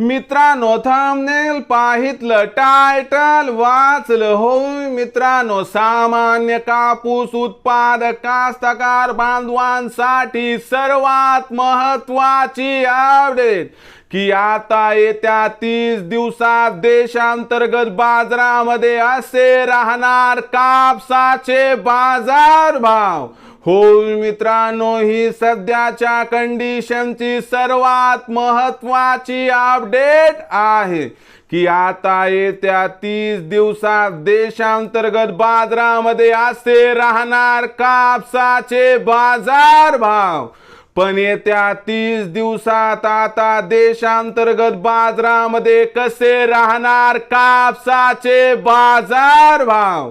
मित्रांनो thumbnail पाहितलं title वाचलं होय मित्रांनो. सामान्य कापूस उत्पादक कास्तकार बांधवांसाठी सर्वात महत्वाची अपडेट की आता येत्या तीस दिवसात देशांतर्गत बाजारामध्ये असे राहणार कापसाचे बाजार भाव होय मित्रांनो ही सध्याच्या कंडिशनची सर्वात महत्वाची अपडेट आहे. की आता येत्या तीस दिवसात देशांतर्गत बाजारामध्ये असे राहणार कापसाचे बाजार भाव. पण येत्या तीस दिवसात आता देशांतर्गत बाजारामध्ये कसे राहणार कापसाचे बाजार भाव?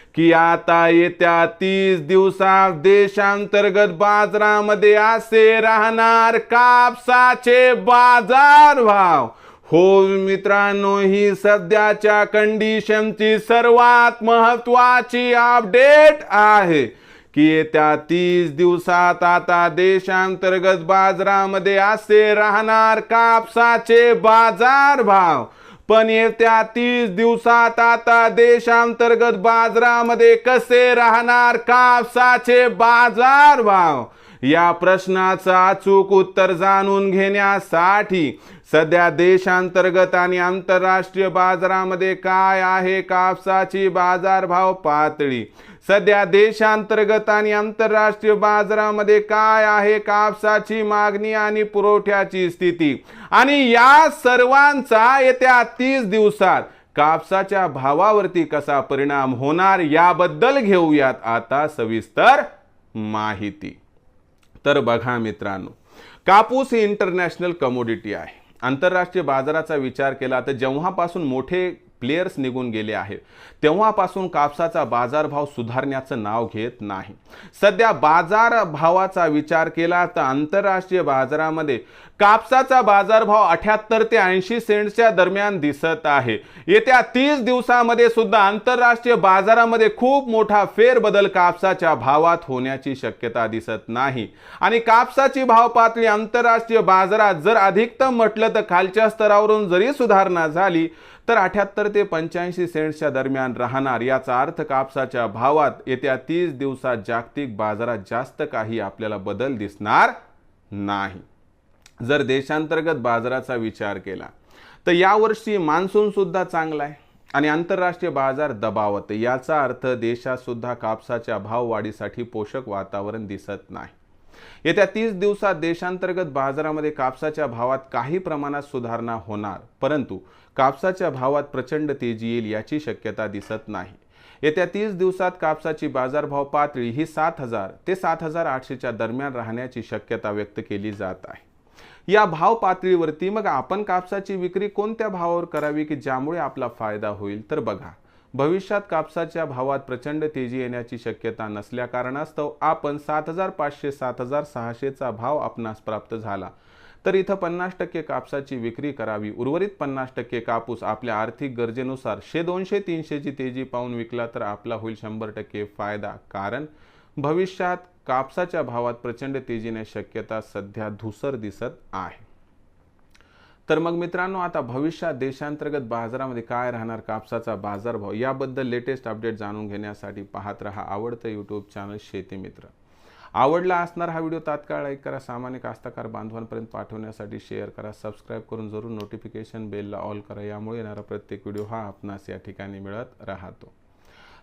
की आता येत्या तीस दिवसात देशांतर्गत बाजारामध्ये असे राहणार कापसाचे बाजार भाव. हो मित्रांनो ही सध्याच्या कंडिशनची सर्वात महत्वाची अपडेट आहे. की येत्या तीस दिवसात आता देशांतर्गत बाजारामध्ये असे राहणार कापसाचे बाजार भाव. पण येत्या तीस दिवसात आता देशांतर्गत बाजारामध्ये कसे राहणार? कापसाचे बाजार भाव या प्रश्नाचं अचूक उत्तर जाणून घेण्यासाठी सध्या देशांतर्गत आणि आंतरराष्ट्रीय बाजारामध्ये काय आहे कापसाची बाजारभाव पातळी? सध्या देशांतर्गत आणि आंतरराष्ट्रीय बाजारामध्ये काय आहे कापसाची मागणी आणि पुरवठ्याची स्थिती? आणि या सर्वांचा येत्या तीस दिवसात कापसाच्या भावावरती कसा परिणाम होणार याबद्दल घेऊयात आता सविस्तर माहिती. तर बघा मित्रांनो कापूस ही इंटरनॅशनल कमोडिटी आहे. आंतरराष्ट्रीय बाजाराचा विचार केला तर जेव्हापासून मोठे प्लेयर्स निघून गेले आहेत. तेव्हापासून कापसाचा बाजारभाव सुधारण्याचं नाव घेत नाही. सध्या बाजार भावाचा विचार केला तर आंतरराष्ट्रीय बाजारामध्ये कापसाचा बाजारभाव अठ्याहत्तर ते ऐंशी सेंटच्या दरम्यान दिसत आहे. येत्या तीस दिवसामध्ये सुद्धा आंतरराष्ट्रीय बाजारामध्ये खूप मोठा फेरबदल कापसाच्या भावात होण्याची शक्यता दिसत नाही. आणि कापसाची भाव पातळी आंतरराष्ट्रीय बाजारात जर अधिकतम म्हटलं तर खालच्या स्तरावरून जरी सुधारणा झाली तर अठ्याहत्तर ते पंच्याऐंशी सेंट्सच्या दरम्यान राहणार याचा अर्थ कापसाच्या भावात येत्या तीस दिवसात जागतिक बाजारात जास्त काही आपल्याला बदल दिसणार नाही. जर देशांतर्गत बाजाराचा विचार केला तर यावर्षी मान्सूनसुद्धा चांगला आहे आणि आंतरराष्ट्रीय बाजार दबावत याचा अर्थ देशात सुद्धा कापसाच्या भाववाढीसाठी पोषक वातावरण दिसत नाही. येत्या तीस दिवसात देशांतर्गत बाजारामध्ये कापसाच्या भावात काही प्रमाणात सुधारणा होणार परंतु कापसाच्या भावात प्रचंड तेजी येईल याची शक्यता दिसत नाही. येत्या तीस दिवसात कापसाची बाजारभाव पातळी ही सात हजार ते सात हजार आठशेच्या दरम्यान राहण्याची शक्यता व्यक्त केली जात आहे. या भाव पातळीवरती मग आपण कापसाची विक्री कोणत्या भावावर करावी की ज्यामुळे आपला फायदा होईल तर बघा. भविष्यात कापसाच्या भावात प्रचंड तेजी येण्याची शक्यता नसल्या कारणास्तव आपण सात हजार पाचशे सात हजार सहाशेचा भाव आपणास प्राप्त झाला. तर इथं पन्नास टक्के कापसाची विक्री करावी उर्वरित पन्नास टक्के कापूस आपल्या आर्थिक गरजेनुसार शे दोनशे तीनशेची तेजी पाहून विकला तर आपला होईल शंभर टक्के फायदा. कारण भविष्यात कापसाच्या भावात प्रचंड तेजीने शक्यता सध्या धुसर दिसत आहे. तर मग मित्रांनो आता भविष्यात देशांतर्गत बाजारामध्ये काय राहणार कापसाचा बाजारभाव याबद्दल लेटेस्ट अपडेट जाणून घेण्यासाठी पाहत रहा आवडतं यूट्यूब चॅनल शेती मित्र. आवडला असणार हा व्हिडिओ तात्काळ लाईक करा सामान्य कास्तकार बांधवांपर्यंत पाठवण्यासाठी शेअर करा सबस्क्राईब करून जरूर नोटिफिकेशन बेलला ऑल करा यामुळे येणारा प्रत्येक व्हिडिओ हा आपणास या ठिकाणी मिळत राहतो.